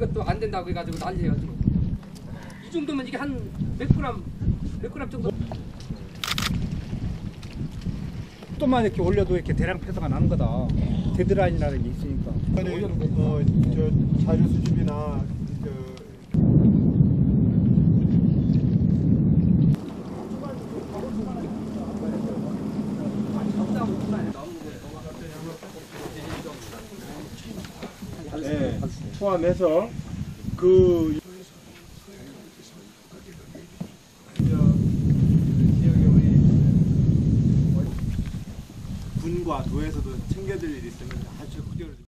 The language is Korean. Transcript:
그것도 안 된다고 해가지고 난리예요 지금. 이 정도면 이게 한 몇 그램 몇 그램 정도. 또만 이렇게 올려도 이렇게 대량 폐사가 나는 거다. 데드라인이라는 게 있으니까. 아니, 어, 저 자료 수집이나 네, 포함해서 그 군과 도에서도 챙겨드릴 일 있으면 하시고